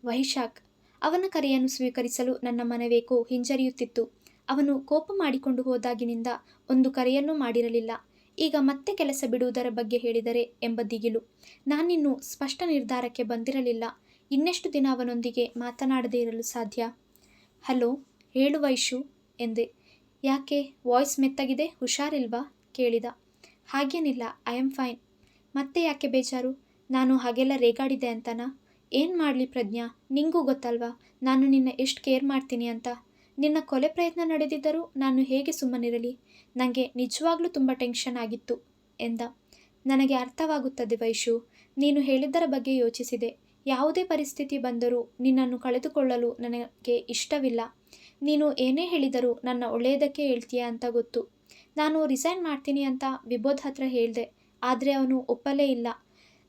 ವೈಶಾಖ್ ಅವನ ಕರೆಯನ್ನು ಸ್ವೀಕರಿಸಲು ನನ್ನ ಮನವೇಕೋ ಹಿಂಜರಿಯುತ್ತಿತ್ತು. ಅವನು ಕೋಪ ಮಾಡಿಕೊಂಡು ಹೋದಾಗಿನಿಂದ ಒಂದು ಕರೆಯನ್ನೂ ಮಾಡಿರಲಿಲ್ಲ. ಈಗ ಮತ್ತೆ ಕೆಲಸ ಬಿಡುವುದರ ಬಗ್ಗೆ ಹೇಳಿದರೆ ಎಂಬ ದಿಗಿಲು. ನಾನಿನ್ನೂ ಸ್ಪಷ್ಟ ನಿರ್ಧಾರಕ್ಕೆ ಬಂದಿರಲಿಲ್ಲ. ಇನ್ನೆಷ್ಟು ದಿನ ಅವನೊಂದಿಗೆ ಮಾತನಾಡದೇ ಇರಲು ಸಾಧ್ಯ? ಹಲೋ ಹೇಳು ವೈಶು ಎಂದೆ. ಯಾಕೆ, ವಾಯ್ಸ್ ಮೆತ್ತಗಿದೆ, ಹುಷಾರಿಲ್ವಾ? ಕೇಳಿದ. ಹಾಗೇನಿಲ್ಲ, ಐ ಆಮ್ ಫೈನ್. ಮತ್ತೆ ಯಾಕೆ ಬೇಜಾರು? ನಾನು ಹಾಗೆಲ್ಲ ರೇಗಾಡಿದೆ ಅಂತನಾ? ಏನು ಮಾಡಲಿ ಪ್ರಜ್ಞಾ? ನಿಂಗೂ ಗೊತ್ತಲ್ವಾ? ನಾನು ನಿನ್ನ ಎಷ್ಟು ಕೇರ್ ಮಾಡ್ತೀನಿ ಅಂತ. ನಿನ್ನ ಕೊಲೆ ಪ್ರಯತ್ನ ನಡೆದಿದ್ದರೂ ನಾನು ಹೇಗೆ ಸುಮ್ಮನಿರಲಿ? ನನಗೆ ನಿಜವಾಗ್ಲೂ ತುಂಬ ಟೆನ್ಷನ್ ಆಗಿತ್ತು, ಎಂದ. ನನಗೆ ಅರ್ಥವಾಗುತ್ತದೆ ವೈಶು. ನೀನು ಹೇಳಿದ್ದರ ಬಗ್ಗೆ ಯೋಚಿಸಿದೆ. ಯಾವುದೇ ಪರಿಸ್ಥಿತಿ ಬಂದರೂ ನಿನ್ನನ್ನು ಕಳೆದುಕೊಳ್ಳಲು ನನಗೆ ಇಷ್ಟವಿಲ್ಲ. ನೀನು ಏನೇ ಹೇಳಿದರೂ ನನ್ನ ಒಳ್ಳೆಯದಕ್ಕೆ ಹೇಳ್ತೀಯ ಅಂತ ಗೊತ್ತು. ನಾನು ರಿಸೈನ್ ಮಾಡ್ತೀನಿ ಅಂತ ವಿಬೋಧ್ ಹತ್ರ ಹೇಳಿದೆ. ಆದರೆ ಅವನು ಒಪ್ಪಲೇ ಇಲ್ಲ.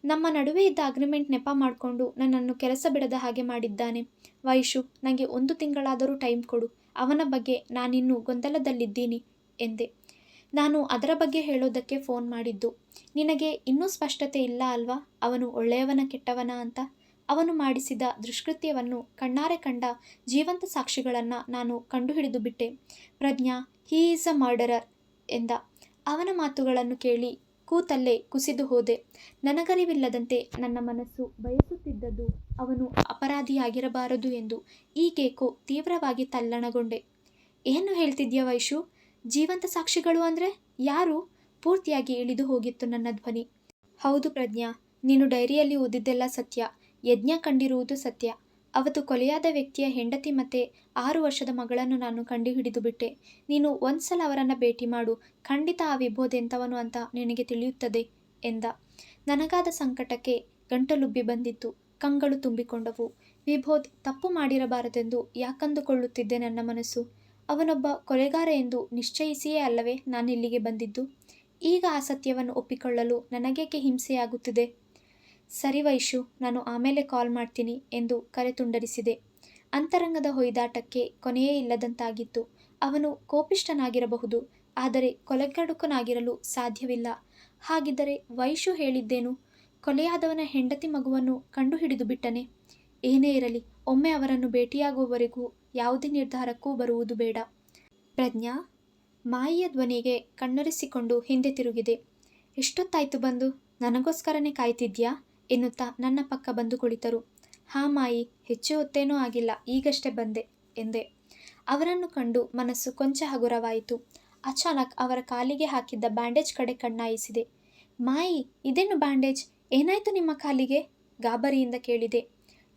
ನಮ್ಮ ನಡುವೆ ಇದ್ದ ಅಗ್ರಿಮೆಂಟ್ ನೆಪ ಮಾಡಿಕೊಂಡು ನನ್ನನ್ನು ಕೆಲಸ ಬಿಡದ ಹಾಗೆ ಮಾಡಿದ್ದಾನೆ. ವೈಶು ನನಗೆ ಒಂದು ತಿಂಗಳಾದರೂ ಟೈಮ್ ಕೊಡು. ಅವನ ಬಗ್ಗೆ ನಾನಿನ್ನೂ ಗೊಂದಲದಲ್ಲಿದ್ದೀನಿ ಎಂದೆ. ನಾನು ಅದರ ಬಗ್ಗೆ ಹೇಳೋದಕ್ಕೆ ಫೋನ್ ಮಾಡಿದ್ದು. ನಿನಗೆ ಇನ್ನೂ ಸ್ಪಷ್ಟತೆ ಇಲ್ಲ ಅಲ್ವಾ? ಅವನು ಒಳ್ಳೆಯವನ ಕೆಟ್ಟವನ ಅಂತ. ಅವನು ಮಾಡಿಸಿದ ದುಷ್ಕೃತ್ಯವನ್ನು ಕಣ್ಣಾರೆ ಕಂಡ ಜೀವಂತ ಸಾಕ್ಷಿಗಳನ್ನು ನಾನು ಕಂಡುಹಿಡಿದು ಬಿಟ್ಟೆ. ಪ್ರಜ್ಞಾ ಹೀ ಈಸ್ ಅ ಮರ್ಡರರ್ ಎಂದ. ಅವನ ಮಾತುಗಳನ್ನು ಕೇಳಿ ಕೂತಲ್ಲೇ ಕುಸಿದು ಹೋದೆ. ನನಗರಿವಿಲ್ಲದಂತೆ ನನ್ನ ಮನಸ್ಸು ಬಯಸುತ್ತಿದ್ದದ್ದು ಅವನು ಅಪರಾಧಿಯಾಗಿರಬಾರದು ಎಂದು ಈಗೇಕೋ ತೀವ್ರವಾಗಿ ತಲ್ಲಣಗೊಂಡೆ. ಏನು ಹೇಳ್ತಿದ್ಯಾ ವೈಶು? ಜೀವಂತ ಸಾಕ್ಷಿಗಳು ಅಂದರೆ ಯಾರು? ಪೂರ್ತಿಯಾಗಿ ಇಳಿದು ಹೋಗಿತ್ತು ನನ್ನ ಧ್ವನಿ. ಹೌದು ಪ್ರಜ್ಞಾ, ನೀನು ಡೈರಿಯಲ್ಲಿ ಓದಿದ್ದೆಲ್ಲ ಸತ್ಯ. ಯಜ್ಞ ಕಂಡಿರುವುದು ಸತ್ಯ. ಅವತ್ತು ಕೊಲೆಯಾದ ವ್ಯಕ್ತಿಯ ಹೆಂಡತಿ ಮತ್ತೆ ಆರು ವರ್ಷದ ಮಗಳನ್ನು ನಾನು ಕಂಡುಹಿಡಿದು ಬಿಟ್ಟೆ. ನೀನು ಒಂದ್ಸಲ ಅವರನ್ನು ಭೇಟಿ ಮಾಡು. ಖಂಡಿತ ಆ ವಿಭೋದೆಂಥವನು ಅಂತ ನಿನಗೆ ತಿಳಿಯುತ್ತದೆ ಎಂದ. ನನಗಾದ ಸಂಕಟಕ್ಕೆ ಗಂಟಲುಬ್ಬಿ ಬಂದಿತ್ತು. ಕಂಗಳು ತುಂಬಿಕೊಂಡವು. ವಿಭೋದ್, ತಪ್ಪು ಮಾಡಿರಬಾರದೆಂದು ಯಾಕಂದುಕೊಳ್ಳುತ್ತಿದ್ದೆ ನನ್ನ ಮನಸ್ಸು? ಅವನೊಬ್ಬ ಕೊಲೆಗಾರ ಎಂದು ನಿಶ್ಚಯಿಸಿಯೇ ಅಲ್ಲವೇ ನಾನಿಲ್ಲಿಗೆ ಬಂದಿದ್ದು? ಈಗ ಆ ಸತ್ಯವನ್ನು ಒಪ್ಪಿಕೊಳ್ಳಲು ನನಗೇಕೆ ಹಿಂಸೆಯಾಗುತ್ತಿದೆ? ಸರಿ ವೈಶು, ನಾನು ಆಮೇಲೆ ಕಾಲ್ ಮಾಡ್ತೀನಿ ಎಂದು ಕರೆ ತುಂಡರಿಸಿದೆ. ಅಂತರಂಗದ ಹೊಯ್ದಾಟಕ್ಕೆ ಕೊನೆಯೇ ಇಲ್ಲದಂತಾಗಿತ್ತು. ಅವನು ಕೋಪಿಷ್ಟನಾಗಿರಬಹುದು ಆದರೆ ಕೊಲೆಗಡುಕನಾಗಿರಲು ಸಾಧ್ಯವಿಲ್ಲ. ಹಾಗಿದ್ದರೆ ವೈಶು ಹೇಳಿದ್ದೇನು? ಕೊಲೆಯಾದವನ ಹೆಂಡತಿ ಮಗುವನ್ನು ಕಂಡುಹಿಡಿದು ಬಿಟ್ಟನೆ? ಏನೇ ಇರಲಿ, ಒಮ್ಮೆ ಅವರನ್ನು ಭೇಟಿಯಾಗುವವರೆಗೂ ಯಾವುದೇ ನಿರ್ಧಾರಕ್ಕೂ ಬರುವುದು ಬೇಡ. ಪ್ರಜ್ಞಾ, ಮಾಯಿಯ ಧ್ವನಿಗೆ ಕಣ್ಣರಿಸಿಕೊಂಡು ಹಿಂದೆ ತಿರುಗಿದೆ. ಎಷ್ಟೊತ್ತಾಯ್ತು ಬಂದು? ನನಗೋಸ್ಕರನೇ ಕಾಯ್ತಿದ್ಯಾ? ಎನ್ನುತ್ತಾ ನನ್ನ ಪಕ್ಕ ಬಂದು ಕುಳಿತರು. ಹಾ ಮಾಯಿ, ಹೆಚ್ಚು ಹೊತ್ತೇನೂ ಆಗಿಲ್ಲ, ಈಗಷ್ಟೇ ಬಂದೆ, ಎಂದೆ. ಅವರನ್ನು ಕಂಡು ಮನಸ್ಸು ಕೊಂಚ ಹಗುರವಾಯಿತು. ಅಚಾನಕ್ ಅವರ ಕಾಲಿಗೆ ಹಾಕಿದ್ದ ಬ್ಯಾಂಡೇಜ್ ಕಡೆ ಕಣ್ಣಾಯಿಸಿದೆ. ಮಾಯಿ, ಇದೇನು ಬ್ಯಾಂಡೇಜ್? ಏನಾಯ್ತು ನಿಮ್ಮ ಕಾಲಿಗೆ? ಗಾಬರಿಯಿಂದ ಕೇಳಿದೆ.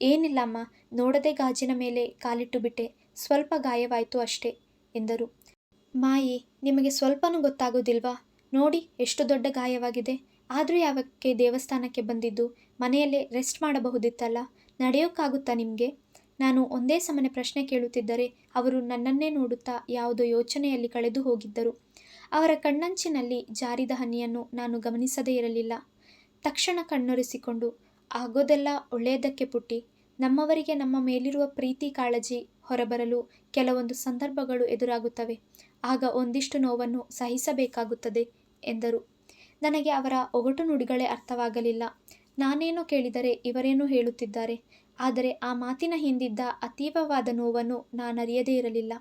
ಏನಿಲ್ಲಮ್ಮ ನೋಡದೆ ಗಾಜಿನ ಮೇಲೆ ಕಾಲಿಟ್ಟು ಬಿಟ್ಟೆ. ಸ್ವಲ್ಪ ಗಾಯವಾಯಿತು ಅಷ್ಟೇ, ಎಂದರು. ಮಾಯಿ, ನಿಮಗೆ ಸ್ವಲ್ಪನೂ ಗೊತ್ತಾಗೋದಿಲ್ವಾ? ನೋಡಿ, ಎಷ್ಟು ದೊಡ್ಡ ಗಾಯವಾಗಿದೆ. ಆದರೂ ಯಾವಕ್ಕೆ ದೇವಸ್ಥಾನಕ್ಕೆ ಬಂದಿದ್ದು? ಮನೆಯಲ್ಲೇ ರೆಸ್ಟ್ ಮಾಡಬಹುದಿತ್ತಲ್ಲ? ನಡೆಯೋಕ್ಕಾಗುತ್ತಾ ನಿಮಗೆ? ನಾನು ಒಂದೇ ಸಮನೆ ಪ್ರಶ್ನೆ ಕೇಳುತ್ತಿದ್ದರೆ ಅವರು ನನ್ನನ್ನೇ ನೋಡುತ್ತಾ ಯಾವುದೋ ಯೋಚನೆಯಲ್ಲಿ ಕಳೆದು ಹೋಗಿದ್ದರು. ಅವರ ಕಣ್ಣಂಚಿನಲ್ಲಿ ಜಾರಿದ ಹನಿಯನ್ನು ನಾನು ಗಮನಿಸದೇ ಇರಲಿಲ್ಲ. ತಕ್ಷಣ ಕಣ್ಣೊರೆಸಿಕೊಂಡು, ಆಗೋದೆಲ್ಲ ಒಳ್ಳೆಯದಕ್ಕೆ ಪುಟ್ಟಿ. ನಮ್ಮವರಿಗೆ ನಮ್ಮ ಮೇಲಿರುವ ಪ್ರೀತಿ ಕಾಳಜಿ ಹೊರಬರಲು ಕೆಲವೊಂದು ಸಂದರ್ಭಗಳು ಎದುರಾಗುತ್ತವೆ. ಆಗ ಒಂದಿಷ್ಟು ನೋವನ್ನು ಸಹಿಸಬೇಕಾಗುತ್ತದೆ, ಎಂದರು. ನನಗೆ ಅವರ ಒಗಟು ನುಡಿಗಳೇ ಅರ್ಥವಾಗಲಿಲ್ಲ. ನಾನೇನೋ ಕೇಳಿದರೆ ಇವರೇನು ಹೇಳುತ್ತಿದ್ದಾರೆ. ಆದರೆ ಆ ಮಾತಿನ ಹಿಂದಿದ್ದ ಅತೀವವಾದ ನೋವನ್ನು ನಾನರಿಯದೇ ಇರಲಿಲ್ಲ.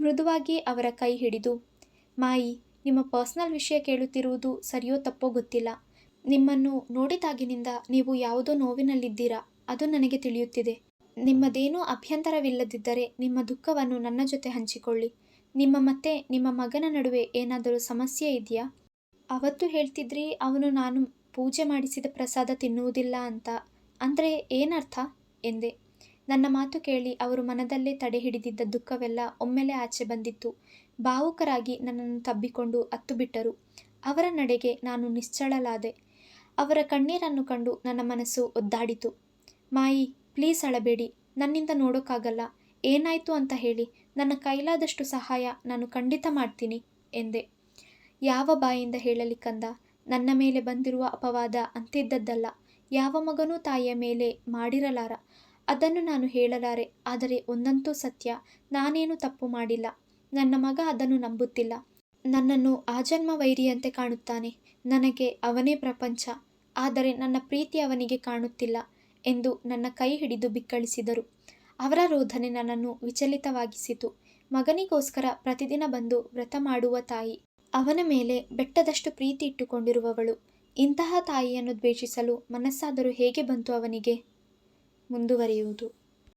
ಮೃದುವಾಗಿ ಅವರ ಕೈ ಹಿಡಿದು, ಮಾಯಿ, ನಿಮ್ಮ ಪರ್ಸ್ನಲ್ ವಿಷಯ ಕೇಳುತ್ತಿರುವುದು ಸರಿಯೋ ತಪ್ಪೋ ಗೊತ್ತಿಲ್ಲ. ನಿಮ್ಮನ್ನು ನೋಡಿದಾಗಿನಿಂದ ನೀವು ಯಾವುದೋ ನೋವಿನಲ್ಲಿದ್ದೀರಾ, ಅದು ನನಗೆ ತಿಳಿಯುತ್ತಿದೆ. ನಿಮ್ಮದೇನೂ ಅಭ್ಯಂತರವಿಲ್ಲದಿದ್ದರೆ ನಿಮ್ಮ ದುಃಖವನ್ನು ನನ್ನ ಜೊತೆ ಹಂಚಿಕೊಳ್ಳಿ. ನಿಮ್ಮ ಮತ್ತೆ ನಿಮ್ಮ ಮಗನ ನಡುವೆ ಏನಾದರೂ ಸಮಸ್ಯೆ ಇದೆಯಾ? ಅವತ್ತು ಹೇಳ್ತಿದ್ರಿ ಅವನು ನಾನು ಪೂಜೆ ಮಾಡಿಸಿದ ಪ್ರಸಾದ ತಿನ್ನುವುದಿಲ್ಲ ಅಂತ ಅಂದರೆ ಏನರ್ಥ ಎಂದೆ ನನ್ನ ಮಾತು ಕೇಳಿ ಅವರು ಮನದಲ್ಲೇ ತಡೆ ಹಿಡಿದಿದ್ದ ದುಃಖವೆಲ್ಲ ಒಮ್ಮೆಲೆ ಆಚೆ ಬಂದಿತ್ತು. ಭಾವುಕರಾಗಿ ನನ್ನನ್ನು ತಬ್ಬಿಕೊಂಡು ಅತ್ತು ಬಿಟ್ಟರು. ಅವರ ನಡೆಗೆ ನಾನು ನಿಶ್ಚಳಲಾದೆ ಅವರ ಕಣ್ಣೀರನ್ನು ಕಂಡು ನನ್ನ ಮನಸ್ಸು ಒದ್ದಾಡಿತು. ಮಾಯಿ, ಪ್ಲೀಸ್ ಅಳಬೇಡಿ. ನನ್ನಿಂದ ನೋಡೋಕ್ಕಾಗಲ್ಲ. ಏನಾಯ್ತು ಅಂತ ಹೇಳಿ. ನನ್ನ ಕೈಲಾದಷ್ಟು ಸಹಾಯ ನಾನು ಖಂಡಿತ ಮಾಡ್ತೀನಿ ಎಂದೆ. ಯಾವ ಬಾಯಿಂದ ಹೇಳಲಿ ಕಂದ ನನ್ನ ಮೇಲೆ ಬಂದಿರುವ ಅಪವಾದ ಅಂತಿದ್ದದ್ದಲ್ಲ ಯಾವ ಮಗನೂ ತಾಯಿಯ ಮೇಲೆ ಮಾಡಿರಲಾರ. ಅದನ್ನು ನಾನು ಹೇಳಲಾರೆ. ಆದರೆ ಒಂದಂತೂ ಸತ್ಯ, ನಾನೇನು ತಪ್ಪು ಮಾಡಿಲ್ಲ. ನನ್ನ ಮಗ ಅದನ್ನು ನಂಬುತ್ತಿಲ್ಲ. ನನ್ನನ್ನು ಆಜನ್ಮ ವೈರಿಯಂತೆ ಕಾಣುತ್ತಾನೆ. ನನಗೆ ಅವನೇ ಪ್ರಪಂಚ. ಆದರೆ ನನ್ನ ಪ್ರೀತಿ ಅವನಿಗೆ ಕಾಣುತ್ತಿಲ್ಲ ಎಂದು ನನ್ನ ಕೈ ಹಿಡಿದು ಬಿಕ್ಕಳಿಸಿದರು. ಅವರ ರೋಧನೆ ನನ್ನನ್ನು ವಿಚಲಿತವಾಗಿಸಿತು. ಮಗನಿಗೋಸ್ಕರ ಪ್ರತಿದಿನ ಬಂದು ವ್ರತ ಮಾಡುವ ತಾಯಿ. ಅವನ ಮೇಲೆ ಬೆಟ್ಟದಷ್ಟು ಪ್ರೀತಿ ಇಟ್ಟುಕೊಂಡಿರುವವಳು. ಇಂತಹ ತಾಯಿಯನ್ನು ದ್ವೇಷಿಸಲು ಮನಸ್ಸಾದರೂ ಹೇಗೆ ಬಂತು ಅವನಿಗೆ? ಮುಂದುವರಿಯುವುದು